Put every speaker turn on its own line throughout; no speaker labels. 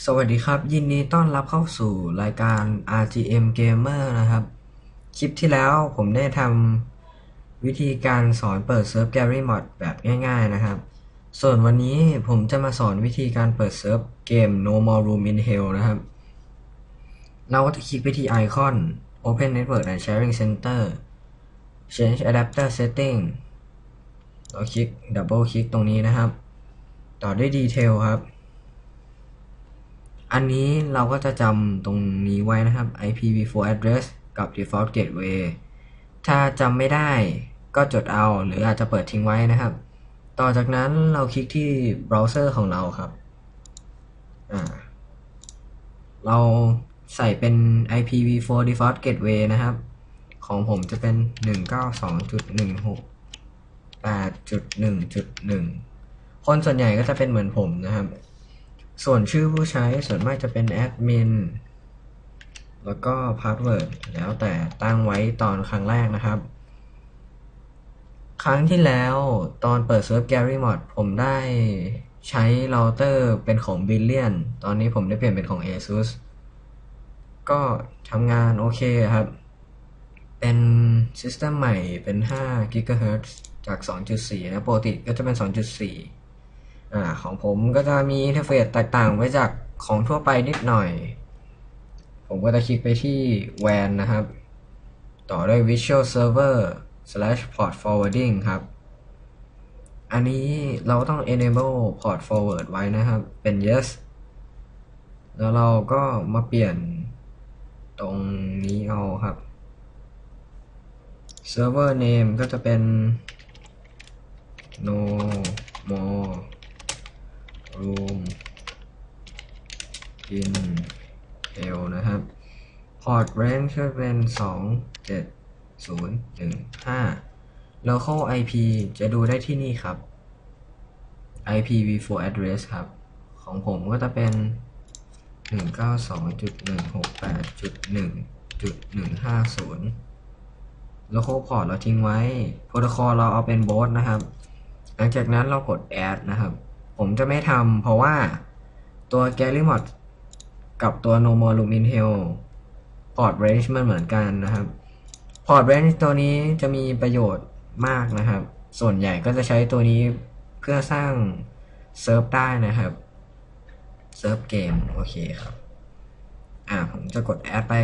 สวัสดีครับ ยินดีต้อนรับเข้าสู่รายการ RGM Gamer นะครับ คลิปที่แล้วผมได้ทำวิธีการสอนเปิดเซิร์ฟ Gary Mod แบบง่ายๆนะครับ ส่วนวันนี้ผมจะมาสอนวิธีการเปิดเซิร์ฟเกม No More Room in Hell นะครับ เราก็จะคลิกไปที่ไอคอน Open Network and Sharing Center Change Adapter Setting เราคลิก Double คลิกตรงนี้นะครับ ต่อด้วย Detail ครับ อันนี้เราก็จะจำตรงนี้ไว้นะครับ IPv4 address กับ default gateway ถ้าจำไม่ได้ก็จดเอาหรืออาจจะเปิดทิ้งไว้นะครับ ต่อจากนั้นเราคลิกที่เบราว์เซอร์ของเราครับ เราใส่เป็น IPv4 default gateway นะครับ ของผมจะเป็น 192.168.1.1 คนส่วนใหญ่ก็จะเป็นเหมือนผมนะครับ ส่วนชื่อผู้ใช้ส่วนมากจะเป็นแอดมินแล้วก็พาสเวิร์ดแล้วแต่ตั้งไว้ตอนครั้งแรกนะครับ ครั้งที่แล้วตอนเปิดเซิร์ฟ Gary Mod ผมได้ใช้เราเตอร์เป็นของ Billion ตอนนี้ผมได้เปลี่ยนเป็นของ ASUS ก็ทำงานโอเคครับ เป็นซิสเต็มใหม่เป็น5 GHz จาก 2.4นะปกติก็จะเป็น 2.4 อ่าของผมก็จะมีอินเทอร์เฟซแตกต่างไปจากของทั่วไปนิดหน่อย ผมก็จะคลิกไปที่ WAN นะครับ ต่อด้วย Visual Server slash port forwarding ครับ อันนี้เราต้อง enable port forward ไว้นะครับ เป็น yes แล้วเราก็มาเปลี่ยนตรงนี้เอาครับ server name ก็จะเป็น no more room in hell นะครับ port range ก็เป็น2 7 0 1 5 local IP จะดูได้ที่นี่ครับ IPv4 address ครับ ของผมก็จะเป็น 192.168.1.150 local port เราทิ้งไว้ protocol เราเอาเป็น both นะครับ หลังจากนั้นเรากด add นะครับ ผมจะไม่ทำเพราะว่าตัว g a l l y m o d กับตัว No More Lumin Hell port range มันเหมือนกันนะครับ port range ตัวนี้จะมีประโยชน์มากนะครับ ส่วนใหญ่ก็จะใช้ตัวนี้เพื่อสร้างเซิร์ฟได้นะครับเซิร์ฟเกมโอเคครับ อ่าผมจะกดแอดไป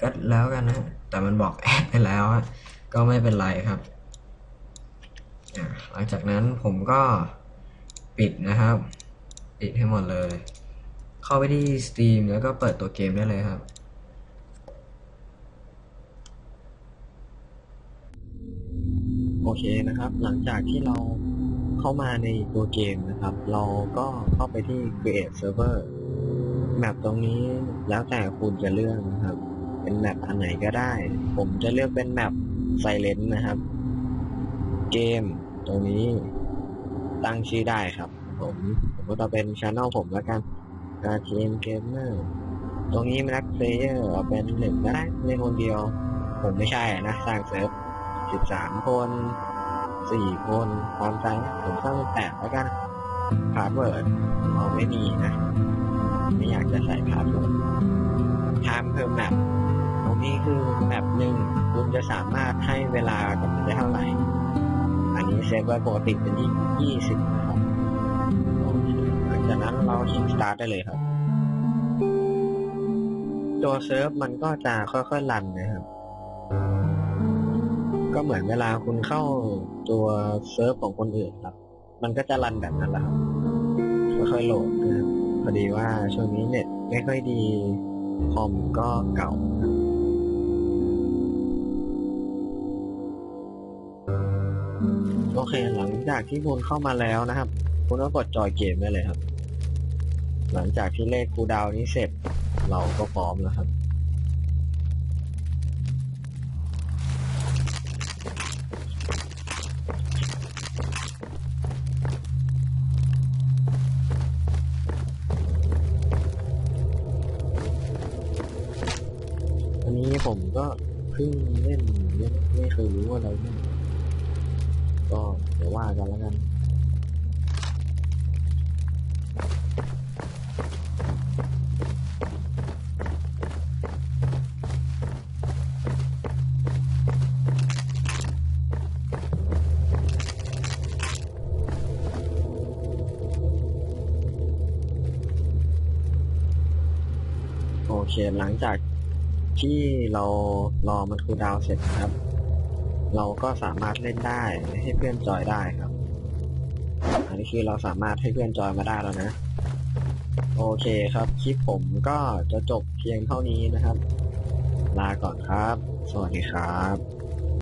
ก็แล้วกันนะ แต่มันบอกแอดไปแล้วก็ไม่เป็นไรครับอ่าหลังจากนั้นผมก็ปิดนะครับ ปิดให้หมดเลย เข้าไปที่ Steam แล้วก็เปิดตัวเกมได้เลยครับ
โอเคนะครับ หลังจากที่เราเข้ามาในตัวเกมนะครับ เราก็เข้าไปที่ create server แมปตรงนี้แล้วแต่คุณจะเลือกนะครับ เป็นแมปอันไหนก็ได้ ผมจะเลือกเป็นแมป silent นะครับ เกมตรงนี้ตั้งชื่อได้ครับ ผมผมก็จะเป็น channel ผมแล้วกัน RTM Gamer ตรงนี้ Black Player เอาเป็นหนึ่งก็ได้เล่นคนเดียว ผมไม่ใช่นะ สร้างเซิร์ฟ สิบสามคนสี่คนตามใจนะผมสร้งแปดแล้วกันพาสเวิร์ดเราไม่มีนะ ไม่อยากจะใส่พาสเวิร์ดทามเพิ่มแมปตรงนี้คือแมปหนึ่งคุณจะสามารถให้เวลากับมันได้เท่าไหร่ อันนี้เซฟไว้ปกติเป็นที่ยี่สิบครับโอเคหลังจากนั้นเราคลิกสตาร์ทได้เลยครับ ตัวเซิร์ฟมันก็จะค่อยๆรันนะครับ ก็เหมือนเวลาคุณเข้าตัวเซิร์ฟของคนอื่นครับ มันก็จะรันแบบนั้นแหละครับค่อยๆโหลดนะครับพอดีว่าช่วงนี้เน็ตไม่ค่อยดีคอมก็เก่าครับโอเค หลังจากที่คุณเข้ามาแล้วนะครับ คุณก็กดจอยเกมได้เลยครับ หลังจากที่เลขคูดาวนี้เสร็จ เราก็พร้อมแล้วครับ ผมก็เพิ่งเล่นยังไม่เคยรู้อะไรเนี่ก็เดี๋ยวว่ากันแล้วกันโอเคหลังจาก ที่เรารอมันคูดาวเสร็จนะครับ เราก็สามารถเล่นได้ให้เพื่อนจอยได้ครับ อันนี้คือเราสามารถให้เพื่อนจอยมาได้แล้วนะ โอเคครับคลิปผมก็จะจบเพียงเท่านี้นะครับ ลาก่อนครับ สวัสดีครับ